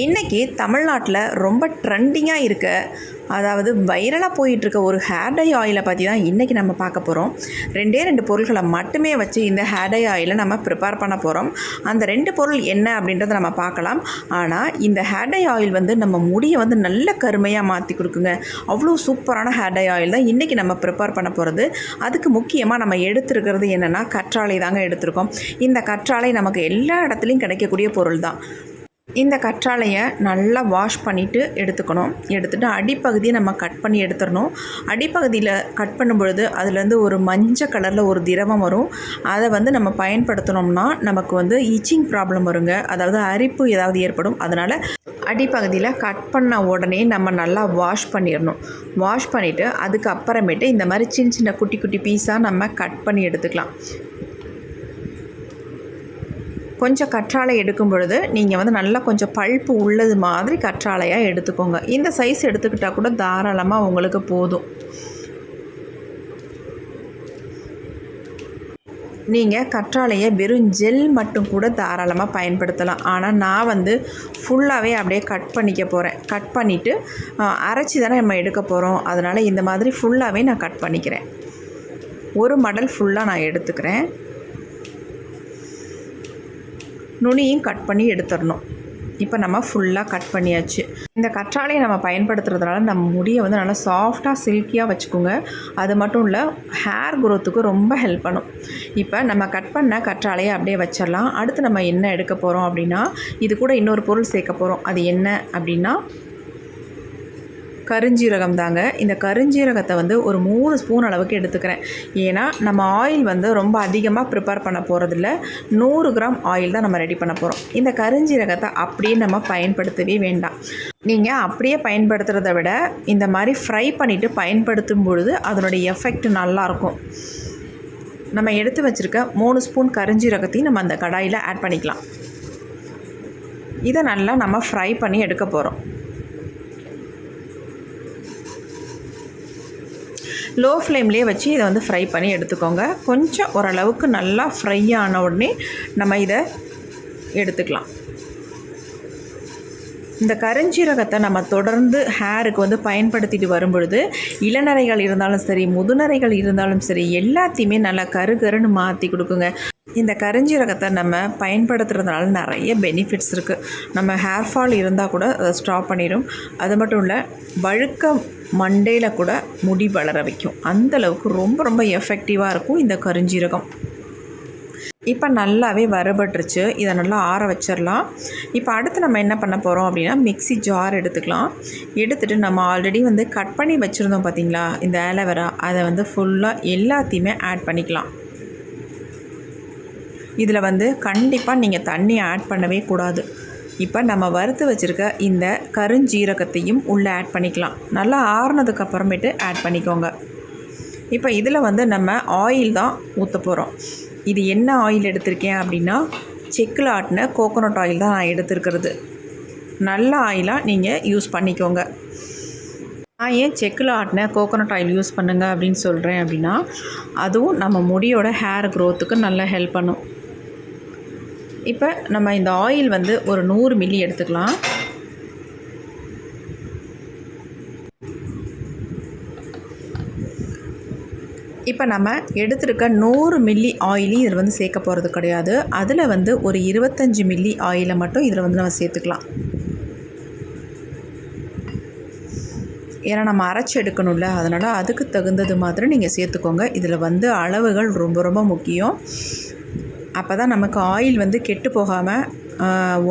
இன்றைக்கி தமிழ்நாட்டில் ரொம்ப ட்ரெண்டிங்காக இருக்க அதாவது வைரலாக போயிட்டுருக்க ஒரு ஹேர் டை ஆயிலை பற்றி தான் இன்றைக்கி நம்ம பார்க்க போகிறோம் ரெண்டே ரெண்டு பொருள்களை மட்டுமே வச்சு இந்த ஹேர் டை ஆயிலை நம்ம ப்ரிப்பேர் பண்ண போகிறோம் அந்த ரெண்டு பொருள் என்ன அப்படின்றத நம்ம பார்க்கலாம். ஆனால் இந்த ஹேர் டை ஆயில் வந்து நம்ம முடியை வந்து நல்ல கருமையாக மாற்றி கொடுக்குங்க. அவ்வளோ சூப்பரான ஹேர் டை ஆயில் தான் இன்றைக்கி நம்ம ப்ரிப்பேர் பண்ண போகிறது அதுக்கு முக்கியமாக நம்ம எடுத்துருக்கிறது என்னென்னா கற்றாழை தாங்க எடுத்திருக்கோம். இந்த கற்றாழை நமக்கு எல்லா இடத்துலையும் கிடைக்கக்கூடிய பொருள் தான். இந்த கற்றாழையை நல்லா வாஷ் பண்ணிவிட்டு எடுத்துக்கணும். எடுத்துகிட்டு அடிப்பகுதியை நம்ம கட் பண்ணி எடுத்துடணும். அடிப்பகுதியில் கட் பண்ணும்பொழுது அதுலேருந்து ஒரு மஞ்சள் கலரில் ஒரு திரவம் வரும். அதை வந்து நம்ம பயன்படுத்தினோம்னா நமக்கு வந்து இச்சிங் ப்ராப்ளம் வருங்க. அதாவது அரிப்பு ஏதாவது ஏற்படும். அதனால் அடிப்பகுதியில் கட் பண்ண உடனே நம்ம நல்லா வாஷ் பண்ணிடணும். வாஷ் பண்ணிவிட்டு அதுக்கப்புறமேட்டு இந்த மாதிரி சின்ன சின்ன குட்டி குட்டி பீஸாக நம்ம கட் பண்ணி எடுத்துக்கலாம். கொஞ்சம் கற்றாழை எடுக்கும் பொழுது நீங்கள் வந்து நல்லா கொஞ்சம் பல்ப்பு உள்ளது மாதிரி கற்றாழையாக எடுத்துக்கோங்க. இந்த சைஸ் எடுத்துக்கிட்டால் கூட தாராளமாக உங்களுக்கு போதும். நீங்கள் கற்றாழையை வெறும் ஜெல் மட்டும் கூட தாராளமாக பயன்படுத்தலாம். ஆனால் நான் வந்து ஃபுல்லாகவே அப்படியே கட் பண்ணிக்க போகிறேன் கட் பண்ணிவிட்டு அரைச்சி தானே நம்ம எடுக்க போகிறோம் அதனால் இந்த மாதிரி ஃபுல்லாகவே நான் கட் பண்ணிக்கிறேன். ஒரு மடல் ஃபுல்லாக நான் எடுத்துக்கிறேன். நுனியும் கட் பண்ணி எடுத்துடணும். இப்போ நம்ம ஃபுல்லாக கட் பண்ணியாச்சு. இந்த கற்றாழையை நம்ம பயன்படுத்துறதுனால நம்ம முடியை வந்து நல்லா சாஃப்டாக சில்கியாக வச்சுக்கோங்க. அது மட்டும் இல்லை ஹேர் குரோத்துக்கு ரொம்ப ஹெல்ப் பண்ணும். இப்போ நம்ம கட் பண்ண கற்றாழையை அப்படியே வச்சிடலாம். அடுத்து நம்ம என்ன எடுக்க போகிறோம் அப்படின்னா இது கூட இன்னொரு பொருள் சேர்க்க போகிறோம் அது என்ன அப்படின்னா கருஞ்சீரகம் தாங்க இந்த கருஞ்சீரகத்தை வந்து ஒரு மூணு ஸ்பூன் அளவுக்கு எடுத்துக்கிறேன். ஏன்னா நம்ம ஆயில் வந்து ரொம்ப அதிகமாக ப்ரிப்பேர் பண்ண போகிறதில்ல நூறு கிராம் ஆயில் தான் நம்ம ரெடி பண்ண போகிறோம் இந்த கருஞ்சீரகத்தை அப்படியே நம்ம பயன்படுத்தவே வேண்டாம். நீங்கள் அப்படியே பயன்படுத்துகிறத விட இந்த மாதிரி ஃப்ரை பண்ணிவிட்டு பயன்படுத்தும் பொழுது அதனுடைய எஃபெக்ட் நல்லாயிருக்கும் நம்ம எடுத்து வச்சுருக்க மூணு ஸ்பூன் கருஞ்சீரகத்தையும் நம்ம அந்த கடாயில் ஆட் பண்ணிக்கலாம். இதை நல்லா நம்ம ஃப்ரை பண்ணி எடுக்க போகிறோம் லோ ஃப்ளேம்லேயே வச்சு இதை வந்து ஃப்ரை பண்ணி எடுத்துக்கோங்க. கொஞ்சம் ஓரளவுக்கு நல்லா ஃப்ரை ஆன உடனே நம்ம இதை எடுத்துக்கலாம். இந்த கருஞ்சீரகத்தை நம்ம தொடர்ந்து ஹேருக்கு வந்து பயன்படுத்திட்டு வரும்பொழுது இளநரைகள் இருந்தாலும் சரி முதுநரைகள் இருந்தாலும் சரி எல்லாத்தையுமே நல்லா கரு கருன்னு மாற்றி கொடுக்குங்க. இந்த கருஞ்சீரகத்தை நம்ம பயன்படுத்துறதுனால நிறைய பெனிஃபிட்ஸ் இருக்குது நம்ம ஹேர் ஃபால் இருந்தால் கூட அதை ஸ்டாப் பண்ணிடும் அது மட்டும் இல்லை வழுக்க மண்டையில் கூட முடி வளர வைக்கும். அந்தளவுக்கு ரொம்ப ரொம்ப எஃபெக்டிவாக இருக்கும் இந்த கருஞ்சீரகம். இப்போ நல்லாவே வரப்பட்டுருச்சு இதை நல்லா ஆற வச்சிடலாம் இப்போ அடுத்து நம்ம என்ன பண்ண போகிறோம் அப்படின்னா மிக்ஸி ஜார் எடுத்துக்கலாம். எடுத்துகிட்டு நம்ம ஆல்ரெடி வந்து கட் பண்ணி வச்சுருந்தோம் பார்த்தீங்களா இந்த ஆலோவேரா அதை வந்து ஃபுல்லாக எல்லாத்தையுமே ஆட் பண்ணிக்கலாம். இதில் வந்து கண்டிப்பாக நீங்கள் தண்ணி ஆட் பண்ணவே கூடாது. இப்போ நம்ம வறுத்து வச்சுருக்க இந்த கருஞ்சீரகத்தையும் உள்ளே ஆட் பண்ணிக்கலாம். நல்லா ஆறுனதுக்கு அப்புறமேட்டு ஆட் பண்ணிக்கோங்க. இப்போ இதில் வந்து நம்ம ஆயில் தான் ஊற்ற போகிறோம். இது என்ன ஆயில் எடுத்திருக்கேன் அப்படின்னா செக்கில் ஆட்டின கோகோனட் ஆயில் தான் நான் எடுத்துருக்கிறது. நல்ல ஆயிலாக நீங்கள் யூஸ் பண்ணிக்கோங்க. நான் ஏன் செக்கில் ஆட்டின கோகோனட் ஆயில் யூஸ் பண்ணுங்கள் அப்படின்னு சொல்கிறேன் அப்படின்னா அதுவும் நம்ம முடியோட ஹேர் க்ரோத்துக்கு நல்லா ஹெல்ப் பண்ணும். இப்போ நம்ம இந்த ஆயில் வந்து ஒரு நூறு மில்லி எடுத்துக்கலாம். இப்போ நம்ம எடுத்துருக்க நூறு மில்லி ஆயிலையும் இதில் வந்து சேர்க்க போகிறது கிடையாது. அதில் வந்து ஒரு இருபத்தஞ்சி மில்லி ஆயிலை மட்டும் இதில் வந்து நம்ம சேர்த்துக்கலாம். ஏன்னா நம்ம அரைச்சி எடுக்கணும்ல அதனால் அதுக்கு தகுந்தது மாதிரி நீங்கள் சேர்த்துக்கோங்க. இதில் வந்து அளவுகள் ரொம்ப ரொம்ப முக்கியம். அப்போ தான் நமக்கு ஆயில் வந்து கெட்டு போகாமல்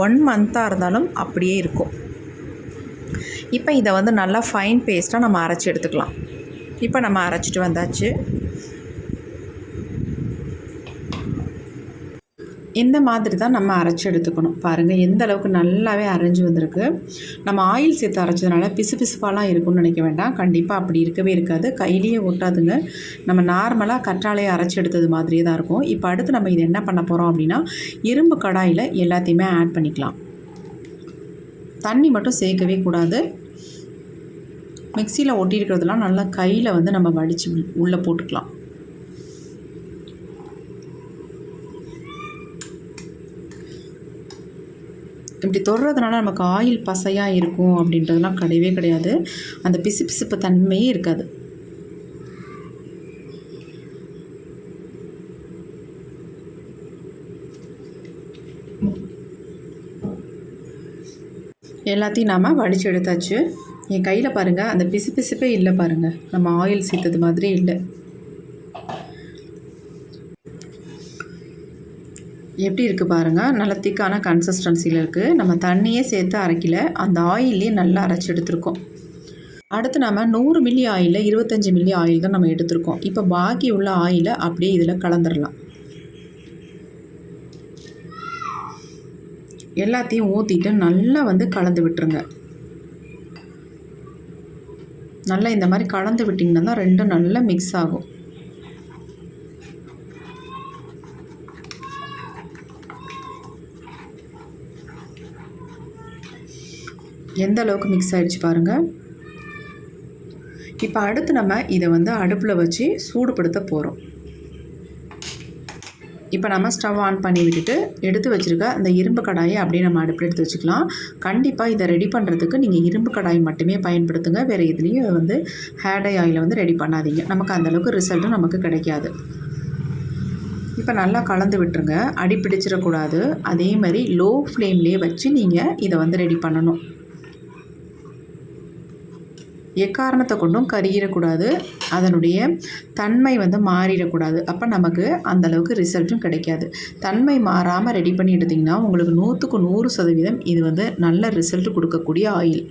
ஒன் மந்த்தாக இருந்தாலும் அப்படியே இருக்கும். இப்போ இதை வந்து நல்லா ஃபைன் பேஸ்ட்டாக நம்ம அரைச்சி எடுத்துக்கலாம். இப்போ நம்ம அரைச்சிட்டு வந்தாச்சு. இந்த மாதிரி தான் நம்ம அரைச்சி எடுத்துக்கணும். பாருங்கள் எந்த அளவுக்கு நல்லாவே அரைஞ்சி வந்திருக்கு. நம்ம ஆயில் சேர்த்து அரைச்சதுனால பிசு பிசுப்பாலாம் இருக்கும்னு நினைக்க வேண்டாம். கண்டிப்பாக அப்படி இருக்கவே இருக்காது. கையிலேயே ஒட்டாதுங்க. நம்ம நார்மலாக கற்றாழையை அரைச்சி எடுத்தது மாதிரியே தான் இருக்கும். இப்போ அடுத்து நம்ம இது என்ன பண்ண போகிறோம் அப்படின்னா இரும்பு கடாயில் எல்லாத்தையுமே ஆட் பண்ணிக்கலாம். தண்ணி மட்டும் சேர்க்கவே கூடாது. மிக்சியில் ஒட்டியிருக்கிறதுலாம் நல்லா கையில் வந்து நம்ம வடித்து உள்ளே போட்டுக்கலாம். இப்படி தொடுறதுனால நமக்கு ஆயில் பசையாக இருக்கும் அப்படின்றதுலாம் கிடையவே கிடையாது. அந்த பிசு பிசுப்பு தன்மையே இருக்காது. எல்லாத்தையும் நாம் வடித்து எடுத்தாச்சு. என் கையில் பாருங்கள் அந்த பிசு பிசுப்பே இல்லை பாருங்கள் நம்ம ஆயில் சேர்த்தது மாதிரி இல்லை. எப்படி இருக்குது பாருங்கள் நல்ல திக்கான கன்சிஸ்டன்சியில் இருக்குது நம்ம தண்ணியே சேர்த்து அரைக்கல. அந்த ஆயிலே நல்லா அரைச்சி எடுத்திருக்கோம். அடுத்து நம்ம நூறு மில்லி ஆயிலில் இருபத்தஞ்சி மில்லி ஆயில் தான் நம்ம எடுத்திருக்கோம். இப்போ பாக்கி உள்ள ஆயிலை அப்படியே இதில் கலந்துடலாம் எல்லாத்தையும் ஊற்றிட்டு நல்லா வந்து கலந்து விட்டுருங்க. நல்லா இந்த மாதிரி கலந்து விட்டிங்கன்னா தான் ரெண்டும் நல்லா மிக்ஸ் ஆகும். எந்த அளவுக்கு மிக்ஸ் ஆகிடுச்சு பாருங்கள் இப்போ அடுத்து நம்ம இதை வந்து அடுப்பில் வச்சு சூடுபடுத்த போகிறோம் இப்போ நம்ம ஸ்டவ் ஆன் பண்ணி விட்டுட்டு எடுத்து வச்சுருக்க அந்த இரும்பு கடாயை அப்படியே நம்ம அடுப்பில் எடுத்து வச்சுக்கலாம். கண்டிப்பாக இதை ரெடி பண்ணுறதுக்கு நீங்கள் இரும்பு கடாய் மட்டுமே பயன்படுத்துங்க. வேறு எதுலேயும் வந்து ஹேடை ஆயிலை வந்து ரெடி பண்ணாதீங்க. நமக்கு அந்தளவுக்கு ரிசல்ட்டும் நமக்கு கிடைக்காது. இப்போ நல்லா கலந்து விட்டுருங்க. அடி பிடிச்சிடக்கூடாது. அதே மாதிரி லோ ஃப்ளேம்லேயே வச்சு நீங்கள் இதை வந்து ரெடி பண்ணணும். எக்காரணத்தை கொண்டும் கருகிடக்கூடாது. அதனுடைய தன்மை வந்து மாறிடக்கூடாது. அப்போ நமக்கு அந்தளவுக்கு ரிசல்ட்டும் கிடைக்காது. தன்மை மாறாமல் ரெடி பண்ணி எடுத்திங்கன்னா உங்களுக்கு நூற்றுக்கு நூறு சதவீதம் இது வந்து நல்ல ரிசல்ட் கொடுக்கக்கூடிய ஆயில்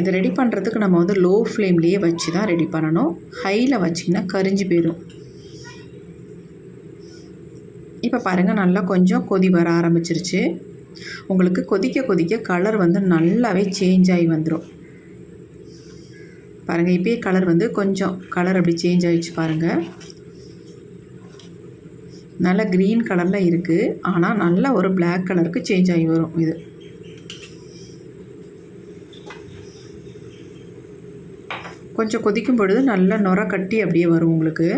இதை ரெடி பண்ணுறதுக்கு நம்ம வந்து லோ ஃப்ளேம்லேயே வச்சு தான் ரெடி பண்ணணும். ஹையில் வச்சிங்கன்னா கரிஞ்சு போயிடும் இப்போ பாருங்கள் நல்லா கொஞ்சம் கொதி வர ஆரம்பிச்சிருச்சு. உங்களுக்கு கொதிக்க கொதிக்க கலர் வந்து நல்லாவே சேஞ்ச் ஆகி வந்துடும் பாருங்கள் இப்போயே கலர் வந்து கொஞ்சம் கலர் அப்படி சேஞ்ச் ஆகிடுச்சு பாருங்கள் நல்லா க்ரீன் கலரில் இருக்குது ஆனால் நல்லா ஒரு பிளாக் கலருக்கு சேஞ்ச் ஆகி வரும் இது. கொஞ்சம் கொதிக்கும் பொழுது நல்லா நுர கட்டி அப்படியே வரும் உங்களுக்கு.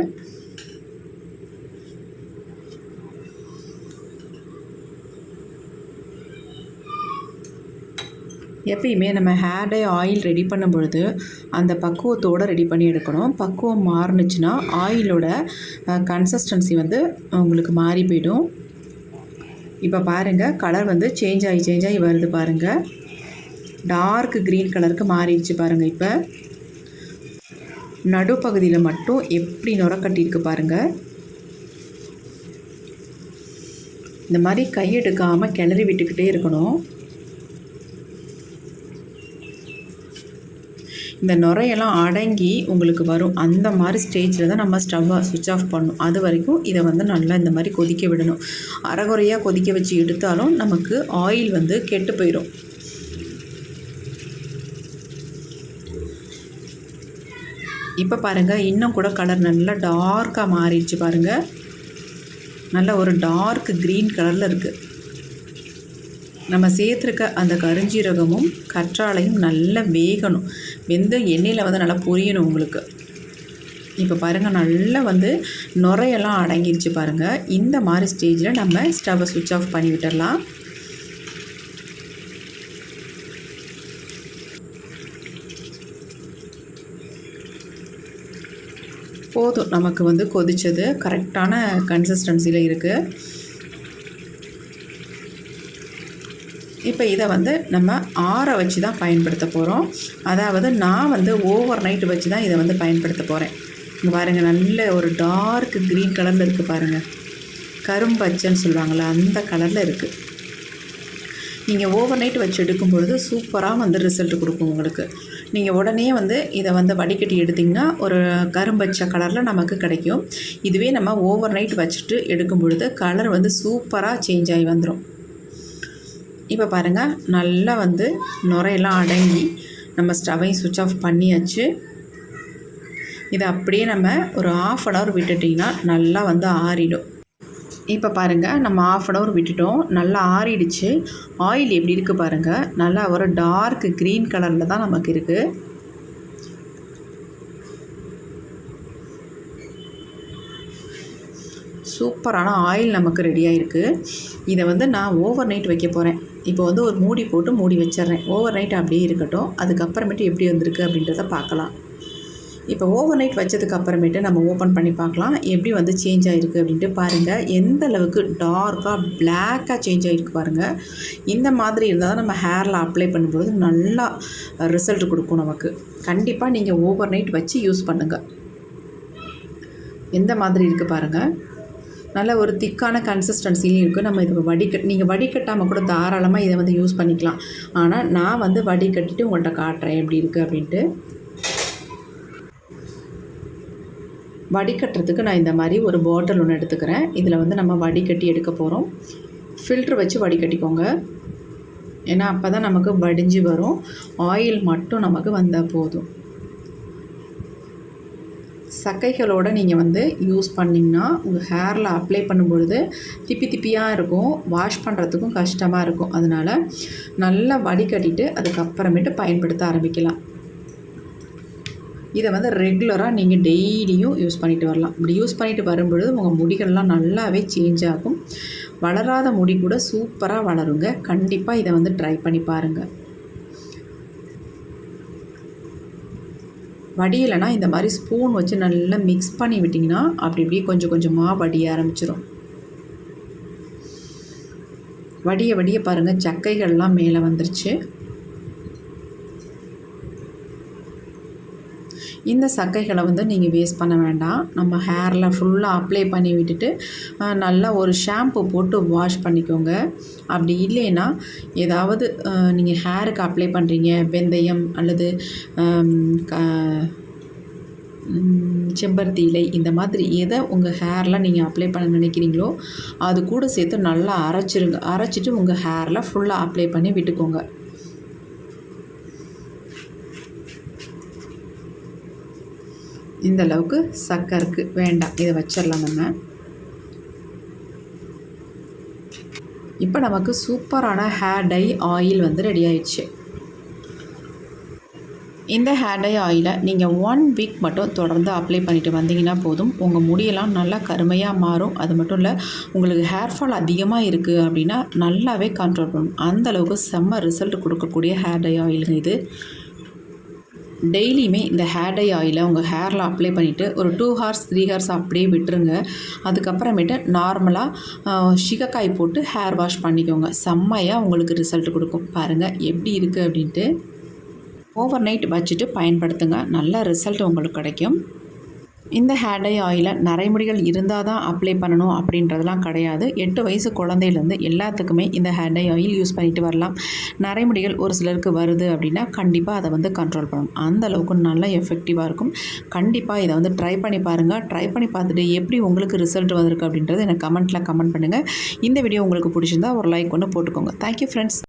எப்பயுமே நம்ம ஹேர் டை ஆயில் ரெடி பண்ணும் பொழுது அந்த பக்குவத்தோடு ரெடி பண்ணி எடுக்கணும். பக்குவம் மாறுனுச்சுன்னா ஆயிலோட கன்சிஸ்டன்சி வந்து உங்களுக்கு மாறி போயிடும். இப்போ பாருங்கள் கலர் வந்து சேஞ்ச் ஆகி சேஞ்ச் ஆகி வருது பாருங்கள் டார்க் க்ரீன் கலருக்கு மாறிடுச்சு பாருங்கள் இப்போ. நடுப்பகுதியில் மட்டும் எப்படி நுரக்கட்டியிருக்கு பாருங்கள் இந்த மாதிரி கையெடுக்காமல் கிளறி விட்டுக்கிட்டே இருக்கணும். இந்த நுரையெல்லாம் அடங்கி உங்களுக்கு வரும். அந்த மாதிரி ஸ்டேஜில் தான் நம்ம ஸ்டவ்வை சுவிட்ச் ஆஃப் பண்ணணும். அது வரைக்கும் இதை வந்து நல்லா இந்த மாதிரி கொதிக்க விடணும். அரைகுறையாக கொதிக்க வச்சு எடுத்தாலும் நமக்கு ஆயில் வந்து கெட்டு போயிடும் இப்போ பாருங்கள் இன்னும் கூட கலர் நல்லா டார்க்காக மாறிடுச்சு பாருங்கள் நல்ல ஒரு டார்க் க்ரீன் கலரில் இருக்குது நம்ம சேர்த்துருக்க அந்த கருஞ்சீரகமும் கற்றாழையும் நல்லா வேகணும். வெந்த எண்ணெயில் வந்து நல்லா பொரியணும் உங்களுக்கு. இப்போ பாருங்கள் நல்லா வந்து நுரையெல்லாம் அடங்கிடுச்சு பாருங்கள் இந்த மாதிரி ஸ்டேஜில் நம்ம ஸ்டவ்வை சுவிட்ச் ஆஃப் பண்ணி விட்டுடலாம் போதும் நமக்கு வந்து கொதித்தது கரெக்டான கன்சிஸ்டன்சியில் இருக்குது இப்போ இதை வந்து நம்ம ஆற வச்சு தான் பயன்படுத்த போகிறோம் அதாவது நான் வந்து ஓவர் நைட்டு வச்சு தான் இதை வந்து பயன்படுத்த போகிறேன் இங்கே பாருங்கள் நல்ல ஒரு டார்க் க்ரீன் கலரில் இருக்குது பாருங்கள் கரும்பச்சைன்னு சொல்லுவாங்கள்ல அந்த கலரில் இருக்குது நீங்கள் ஓவர் நைட் வச்சு எடுக்கும் பொழுது சூப்பராக வந்து ரிசல்ட் கொடுக்கும் உங்களுக்கு. நீங்கள் உடனே வந்து இதை வந்து வடிகட்டி எடுத்திங்கன்னா ஒரு கரும்பச்சை கலரில் நமக்கு கிடைக்கும். இதுவே நம்ம ஓவர் நைட் வச்சுட்டு எடுக்கும் பொழுது கலர் வந்து சூப்பராக சேஞ்ச் ஆகி வந்துடும் இப்போ பாருங்கள் நல்லா வந்து நுரையெல்லாம் அடங்கி நம்ம ஸ்டவையும் சுவிட்ச் ஆஃப் பண்ணியாச்சு. இதை அப்படியே நம்ம ஒரு ஆஃப் அன் ஹவர் விட்டுட்டிங்கன்னா நல்லா வந்து ஆறிடும். இப்போ பாருங்கள் நம்ம ஆஃப் அன் ஹவர் விட்டுட்டோம். நல்லா ஆறிடுச்சு. ஆயில் எப்படி இருக்குது பாருங்கள் நல்லா ஒரு டார்க் க்ரீன் கலரில் தான் நமக்கு இருக்குது சூப்பரான ஆயில் நமக்கு ரெடியாக இருக்குது இதை வந்து நான் ஓவர் நைட் வைக்க போகிறேன் இப்போ வந்து ஒரு மூடி போட்டு மூடி வச்சிடுறேன். ஓவர் நைட் அப்படியே இருக்கட்டும். அதுக்கப்புறமேட்டு எப்படி வந்திருக்கு அப்படின்றத பார்க்கலாம். இப்போ ஓவர் நைட் வச்சதுக்கப்புறமேட்டு நம்ம ஓப்பன் பண்ணி பார்க்கலாம். எப்படி வந்து சேஞ்ச் ஆகிருக்கு அப்படின்ட்டு பாருங்கள் எந்த அளவுக்கு டார்க்காக பிளாக்காக சேஞ்ச் ஆகிருக்கு பாருங்கள் இந்த மாதிரி இருந்தால் தான் நம்ம ஹேரில் அப்ளை பண்ணும்பொழுது நல்லா ரிசல்ட் கொடுக்கும் நமக்கு. கண்டிப்பாக நீங்கள் ஓவர் நைட் வச்சு யூஸ் பண்ணுங்கள் எந்த மாதிரி இருக்குது பாருங்கள் நல்ல ஒரு திக்கான கன்சிஸ்டன்சிலையும் இருக்குது நம்ம இது வடிகட் நீங்கள் வடிகட்டாமல் கூட தாராளமாக இதை வந்து யூஸ் பண்ணிக்கலாம். ஆனால் நான் வந்து வடிகட்டிட்டு உங்கள்கிட்ட காட்டுறேன் எப்படி இருக்குது அப்படின்ட்டு. வடிகட்டுறதுக்கு நான் இந்த மாதிரி ஒரு பாட்டில் ஒன்று எடுத்துக்கிறேன். இதில் வந்து நம்ம வடிகட்டி எடுக்க போகிறோம் ஃபில்ட்ரு வச்சு வடிகட்டிக்கோங்க ஏன்னா அப்போ தான் நமக்கு வடிஞ்சு வரும். ஆயில் மட்டும் நமக்கு வந்தால் போதும். சக்கைகளோடு நீங்கள் வந்து யூஸ் பண்ணிங்கன்னா உங்கள் ஹேரில் அப்ளை பண்ணும்பொழுது திப்பி திப்பியாக இருக்கும். வாஷ் பண்ணுறதுக்கும் கஷ்டமாக இருக்கும். அதனால் நல்லா வடிகட்டிட்டு அதுக்கப்புறமேட்டு பயன்படுத்த ஆரம்பிக்கலாம். இதை வந்து ரெகுலராக நீங்கள் டெய்லியும் யூஸ் பண்ணிட்டு வரலாம். இப்படி யூஸ் பண்ணிட்டு வரும்பொழுது உங்கள் முடிகள்லாம் நல்லாவே சேஞ்ச் ஆகும். வளராத முடி கூட சூப்பராக வளருங்க. கண்டிப்பாக இதை வந்து ட்ரை பண்ணி பாருங்கள் வடியலைனா இந்த மாதிரி ஸ்பூன் வச்சு நல்லா மிக்ஸ் பண்ணி விட்டிங்கன்னா அப்படி இப்படியே கொஞ்சம் கொஞ்சமாக வடிய ஆரம்பிச்சிடும் வடிய வடிய பாருங்கள் சக்கைகள்லாம் மேலே வந்துருச்சு. இந்த சக்கைகளை வந்து நீங்கள் வேஸ்ட் பண்ண வேண்டாம். நம்ம ஹேரில் ஃபுல்லாக அப்ளை பண்ணி விட்டுட்டு நல்லா ஒரு ஷாம்பு போட்டு வாஷ் பண்ணிக்கோங்க. அப்படி இல்லைன்னா ஏதாவது நீங்கள் ஹேருக்கு அப்ளை பண்ணுறீங்க வெந்தயம் அல்லது செம்பருத்தி இலை இந்த மாதிரி எதை உங்கள் ஹேரில் நீங்கள் அப்ளை பண்ண நினைக்கிறீங்களோ அது கூட சேர்த்து நல்லா அரைச்சிருங்க அரைச்சிட்டு உங்கள் ஹேரில் ஃபுல்லாக அப்ளை பண்ணி விட்டுக்கோங்க. இந்த அளவுக்கு சக்கருக்கு வேண்டாம். இதை வச்சிடலாம் நம்ம. இப்போ நமக்கு சூப்பரான ஹேர் டை ஆயில் வந்து ரெடி ஆயிடுச்சு. இந்த ஹேர் டை ஆயிலை நீங்கள் ஒன் வீக் மட்டும் தொடர்ந்து அப்ளை பண்ணிட்டு வந்தீங்கன்னா போதும். உங்கள் முடியெல்லாம் நல்லா கருமையாக மாறும். அது மட்டும் இல்லை உங்களுக்கு ஹேர் ஃபால் அதிகமாக இருக்குது அப்படின்னா நல்லாவே கண்ட்ரோல் பண்ணும். அந்தளவுக்கு செம்ம ரிசல்ட் கொடுக்கக்கூடிய ஹேர் டை ஆயிலுங்க இது. டெய்லியுமே இந்த ஹேர் டை ஆயிலை உங்கள் ஹேரில் அப்ளை பண்ணிவிட்டு ஒரு டூ ஹார்ஸ் த்ரீ ஹார்ஸ் அப்படியே விட்டுருங்க. அதுக்கப்புறமேட்டு நார்மலாக சிகக்காய் போட்டு ஹேர் வாஷ் பண்ணிக்கோங்க. செம்மையாக உங்களுக்கு ரிசல்ட் கொடுக்கும். பாருங்கள் எப்படி இருக்குது அப்படின்ட்டு. ஓவர் நைட் வச்சுட்டு பயன்படுத்துங்க. நல்ல ரிசல்ட் உங்களுக்கு கிடைக்கும். இந்த ஹேர் டை ஆயிலை நரைமுடிகள் இருந்தால் தான் அப்ளை பண்ணணும் அப்படின்றதெல்லாம் கிடையாது. எட்டு வயசு குழந்தையிலேருந்து எல்லாத்துக்குமே இந்த ஹேர் டை ஆயில் யூஸ் பண்ணிட்டு வரலாம். நரைமுடிகள் ஒரு சிலருக்கு வருது அப்படின்னா கண்டிப்பாக அதை வந்து கண்ட்ரோல் பண்ணணும். அந்த அளவுக்கு நல்லா எஃபெக்டிவாக இருக்கும். கண்டிப்பாக இதை வந்து ட்ரை பண்ணி பாருங்கள் ட்ரை பண்ணி பார்த்துட்டு எப்படி உங்களுக்கு ரிசல்ட் வந்திருக்கு அப்படின்றது எனக்கு கமெண்ட்டில் கமெண்ட் பண்ணுங்கள் இந்த வீடியோ உங்களுக்கு பிடிச்சிருந்தா ஒரு லைக் ஒன்று போட்டுக்கோங்க. Thank you friends